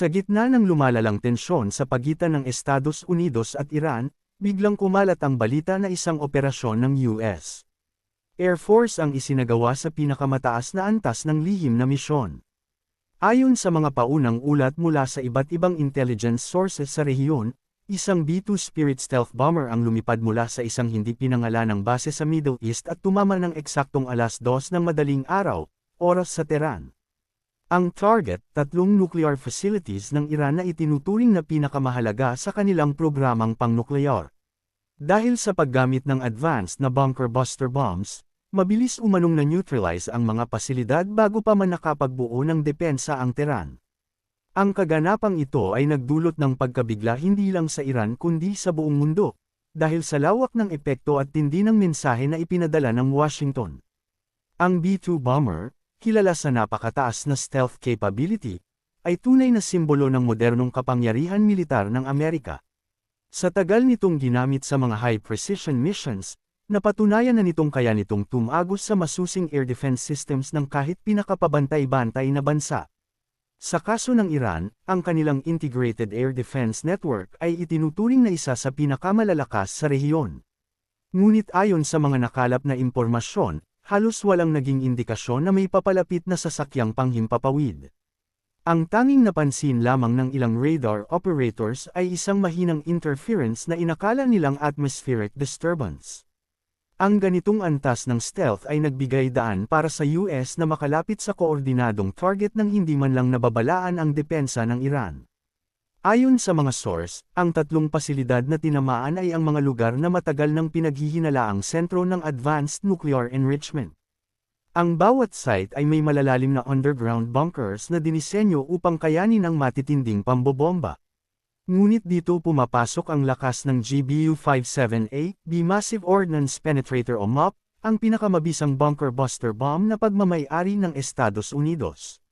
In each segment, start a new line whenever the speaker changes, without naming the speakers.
Sa gitna ng lumalalang tensyon sa pagitan ng Estados Unidos at Iran, biglang kumalat ang balita na isang operasyon ng US Air Force ang isinagawa sa pinakamataas na antas ng lihim na misyon. Ayon sa mga paunang ulat mula sa iba't ibang intelligence sources sa rehiyon, isang B-2 Spirit stealth bomber ang lumipad mula sa isang hindi pinangalanang base sa Middle East at tumama ng eksaktong alas 2 ng madaling araw, oras sa Tehran. Ang target, tatlong nuclear facilities ng Iran na itinuturing na pinakamahalaga sa kanilang programang pangnuklear. Dahil sa paggamit ng advanced na bunker buster bombs, mabilis umanong na-neutralize ang mga pasilidad bago pa man nakapagbuo ng depensa ang Tehran. Ang kaganapang ito ay nagdulot ng pagkabigla hindi lang sa Iran kundi sa buong mundo, dahil sa lawak ng epekto at tindi ng mensahe na ipinadala ng Washington. Ang B-2 bomber, kilala sa napakataas na stealth capability, ay tunay na simbolo ng modernong kapangyarihan militar ng Amerika. Sa tagal nitong ginamit sa mga high-precision missions, napatunayan na nitong kaya nitong tumagos sa masusing air defense systems ng kahit pinakapabantay-bantay na bansa. Sa kaso ng Iran, ang kanilang Integrated Air Defense Network ay itinuturing na isa sa pinakamalalakas sa rehiyon. Ngunit ayon sa mga nakalap na impormasyon, halos walang naging indikasyon na may papalapit na sasakyang panghimpapawid. Ang tanging napansin lamang ng ilang radar operators ay isang mahinang interference na inakala nilang atmospheric disturbance. Ang ganitong antas ng stealth ay nagbigay daan para sa US na makalapit sa koordinadong target ng hindi man lang nababalaan ang depensa ng Iran. Ayon sa mga source, ang tatlong pasilidad na tinamaan ay ang mga lugar na matagal nang pinaghihinalaang sentro ng advanced nuclear enrichment. Ang bawat site ay may malalalim na underground bunkers na dinisenyo upang kayanin ang matitinding pambobomba. Ngunit dito pumapasok ang lakas ng GBU-57A, B Massive Ordnance Penetrator o MOP, ang pinakamabisang bunker buster bomb na pagmamayari ng Estados Unidos.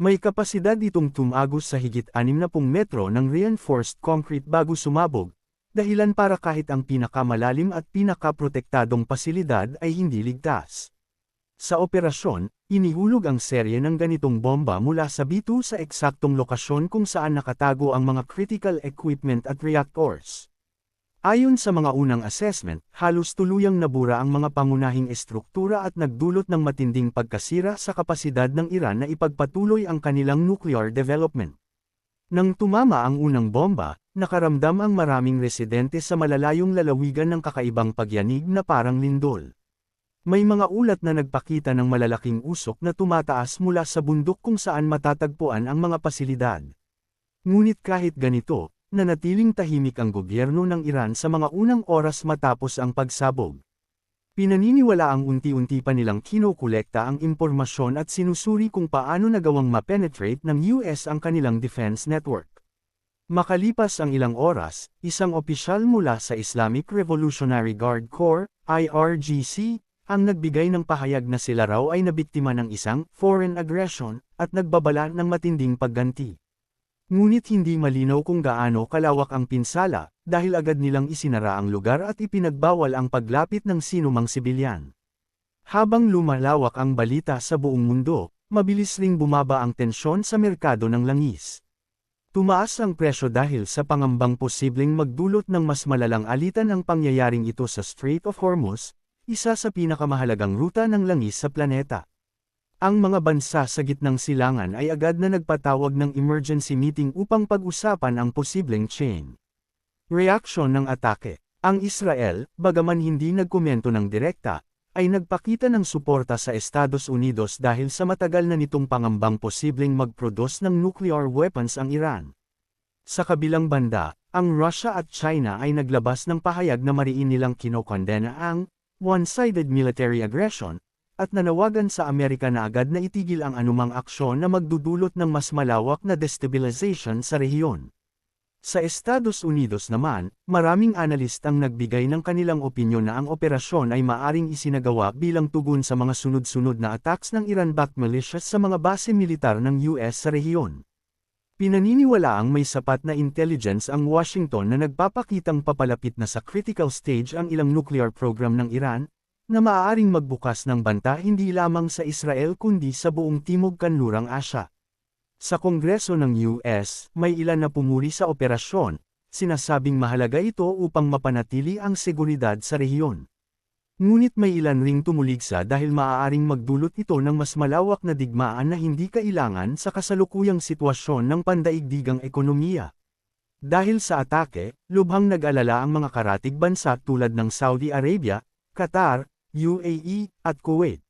May kapasidad itong tumagos sa higit 60 metro ng reinforced concrete bago sumabog, dahilan para kahit ang pinakamalalim at pinakaprotektadong pasilidad ay hindi ligtas. Sa operasyon, inihulog ang serye ng ganitong bomba mula sa B2 sa eksaktong lokasyon kung saan nakatago ang mga critical equipment at reactors. Ayon sa mga unang assessment, halos tuluyang nabura ang mga pangunahing estruktura at nagdulot ng matinding pagkasira sa kapasidad ng Iran na ipagpatuloy ang kanilang nuclear development. Nang tumama ang unang bomba, nakaramdam ang maraming residente sa malalayong lalawigan ng kakaibang pagyanig na parang lindol. May mga ulat na nagpakita ng malalaking usok na tumataas mula sa bundok kung saan matatagpuan ang mga pasilidad. Ngunit kahit ganito, nanatiling tahimik ang gobyerno ng Iran sa mga unang oras matapos ang pagsabog. Pinaniniwala ang unti-unti pa nilang kinokolekta ang impormasyon at sinusuri kung paano nagawang ma-penetrate ng US ang kanilang defense network. Makalipas ang ilang oras, isang opisyal mula sa Islamic Revolutionary Guard Corps, IRGC, ang nagbigay ng pahayag na sila raw ay nabiktima ng isang foreign aggression at nagbabala ng matinding pagganti. Ngunit hindi malinaw kung gaano kalawak ang pinsala, dahil agad nilang isinara ang lugar at ipinagbawal ang paglapit ng sinumang sibilyan. Habang lumalawak ang balita sa buong mundo, mabilis ring bumaba ang tensyon sa merkado ng langis. Tumaas ang presyo dahil sa pangambang posibleng magdulot ng mas malalang alitan ang pangyayaring ito sa Strait of Hormuz, isa sa pinakamahalagang ruta ng langis sa planeta. Ang mga bansa sa gitnang silangan ay agad na nagpatawag ng emergency meeting upang pag-usapan ang posibleng chain. Reaksyon ng atake. Ang Israel, bagaman hindi nagkomento ng direkta, ay nagpakita ng suporta sa Estados Unidos dahil sa matagal na nitong pangambang posibleng mag-produce ng nuclear weapons ang Iran. Sa kabilang banda, ang Russia at China ay naglabas ng pahayag na mariin nilang kinokondena ang one-sided military aggression at nanawagan sa Amerika na agad na itigil ang anumang aksyon na magdudulot ng mas malawak na destabilization sa rehiyon. Sa Estados Unidos naman, maraming analist ang nagbigay ng kanilang opinyon na ang operasyon ay maaring isinagawa bilang tugon sa mga sunod-sunod na attacks ng Iran-backed militias sa mga base militar ng US sa rehiyon. Pinaniniwala ang may sapat na intelligence ang Washington na nagpapakitang papalapit na sa critical stage ang ilang nuclear program ng Iran, na maaaring magbukas ng banta hindi lamang sa Israel kundi sa buong Timog Kanlurang Asya. Sa Kongreso ng US, may ilan na pumuri sa operasyon, sinasabing mahalaga ito upang mapanatili ang seguridad sa rehiyon. Ngunit may ilan ring tumuligsa dahil maaaring magdulot ito ng mas malawak na digmaan na hindi kailangan sa kasalukuyang sitwasyon ng pandaigdigang ekonomiya. Dahil sa atake, lubhang nag-alala ang mga karatig bansa tulad ng Saudi Arabia, Qatar, UAE, at Kuwait.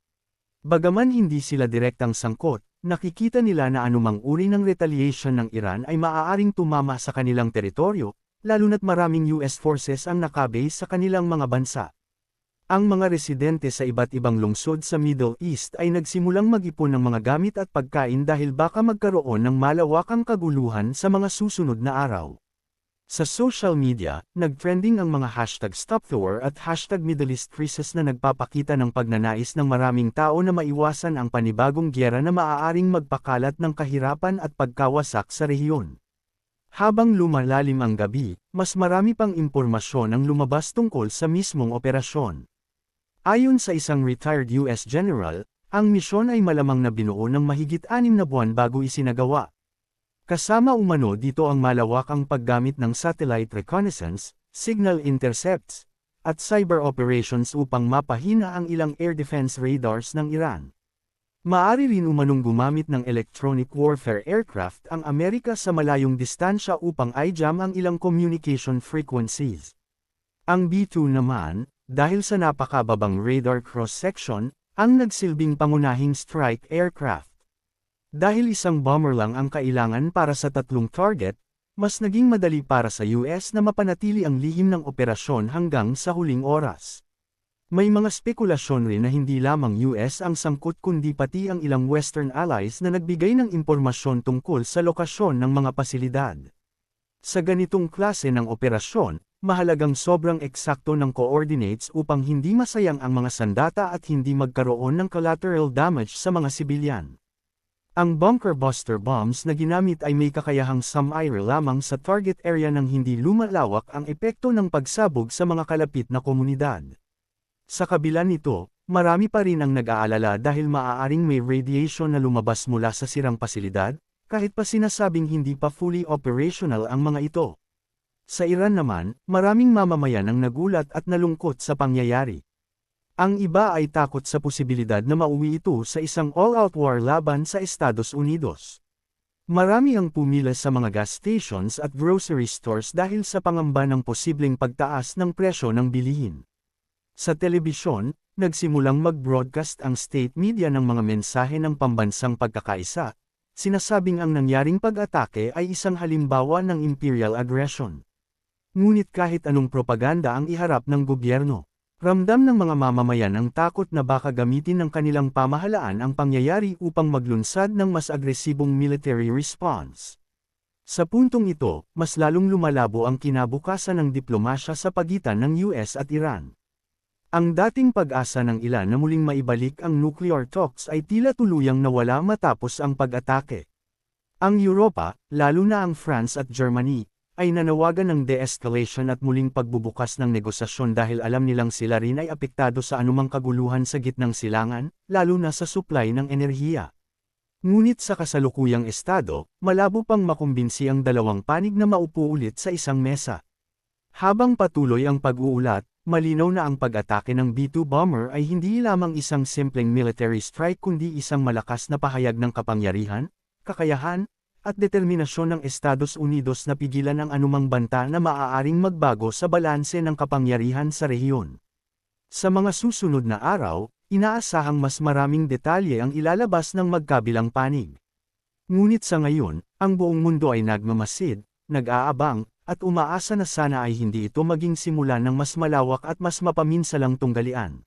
Bagaman hindi sila direktang sangkot, nakikita nila na anumang uri ng retaliation ng Iran ay maaaring tumama sa kanilang teritoryo, lalo na't maraming US forces ang nakabase sa kanilang mga bansa. Ang mga residente sa iba't ibang lungsod sa Middle East ay nagsimulang mag-ipon ng mga gamit at pagkain dahil baka magkaroon ng malawakang kaguluhan sa mga susunod na araw. Sa social media, nag-trending ang mga hashtag StopThor at hashtag Middle East Crisis na nagpapakita ng pagnanais ng maraming tao na maiwasan ang panibagong gyera na maaaring magpakalat ng kahirapan at pagkawasak sa rehiyon. Habang lumalalim ang gabi, mas marami pang impormasyon ang lumabas tungkol sa mismong operasyon. Ayon sa isang retired US general, ang misyon ay malamang na binuo ng mahigit anim na buwan bago isinagawa. Kasama umano dito ang malawakang paggamit ng satellite reconnaissance, signal intercepts, at cyber operations upang mapahina ang ilang air defense radars ng Iran. Maari rin umanong gumamit ng electronic warfare aircraft ang Amerika sa malayong distansya upang i-jam ang ilang communication frequencies. Ang B-2 naman, dahil sa napakababang radar cross-section, ang nagsilbing pangunahing strike aircraft. Dahil isang bomber lang ang kailangan para sa tatlong target, mas naging madali para sa US na mapanatili ang lihim ng operasyon hanggang sa huling oras. May mga spekulasyon rin na hindi lamang US ang sangkot kundi pati ang ilang Western allies na nagbigay ng impormasyon tungkol sa lokasyon ng mga pasilidad. Sa ganitong klase ng operasyon, mahalagang sobrang eksakto ng coordinates upang hindi masayang ang mga sandata at hindi magkaroon ng collateral damage sa mga sibilyan. Ang bunker buster bombs na ginamit ay may kakayahang sum-air lamang sa target area nang hindi lumalawak ang epekto ng pagsabog sa mga kalapit na komunidad. Sa kabila nito, marami pa rin ang nag-aalala dahil maaaring may radiation na lumabas mula sa sirang pasilidad, kahit pa sinasabing hindi pa fully operational ang mga ito. Sa Iran naman, maraming mamamayan ang nagulat at nalungkot sa pangyayari. Ang iba ay takot sa posibilidad na mauwi ito sa isang all-out war laban sa Estados Unidos. Marami ang pumila sa mga gas stations at grocery stores dahil sa pangamba ng posibleng pagtaas ng presyo ng bilihin. Sa telebisyon, nagsimulang mag-broadcast ang state media ng mga mensahe ng pambansang pagkakaisa, sinasabing ang nangyaring pag-atake ay isang halimbawa ng imperial aggression. Ngunit kahit anong propaganda ang iharap ng gobyerno, ramdam ng mga mamamayan ang takot na baka gamitin ng kanilang pamahalaan ang pangyayari upang maglunsad ng mas agresibong military response. Sa puntong ito, mas lalong lumalabo ang kinabukasan ng diplomasya sa pagitan ng US at Iran. Ang dating pag-asa ng ilan na muling maibalik ang nuclear talks ay tila tuluyang nawala matapos ang pag-atake. Ang Europa, lalo na ang France at Germany, ay nanawagan ng de-escalation at muling pagbubukas ng negosasyon dahil alam nilang sila rin ay apektado sa anumang kaguluhan sa gitnang silangan, lalo na sa supply ng enerhiya. Ngunit sa kasalukuyang estado, malabo pang makumbinsi ang dalawang panig na maupo ulit sa isang mesa. Habang patuloy ang pag-uulat, malinaw na ang pag-atake ng B-2 bomber ay hindi lamang isang simpleng military strike kundi isang malakas na pahayag ng kapangyarihan, kakayahan, at determinasyon ng Estados Unidos na pigilan ang anumang banta na maaaring magbago sa balanse ng kapangyarihan sa rehiyon. Sa mga susunod na araw, inaasahang mas maraming detalye ang ilalabas ng magkabilang panig. Ngunit sa ngayon, ang buong mundo ay nagmamasid, nag-aabang, at umaasa na sana ay hindi ito maging simula ng mas malawak at mas mapaminsalang tunggalian.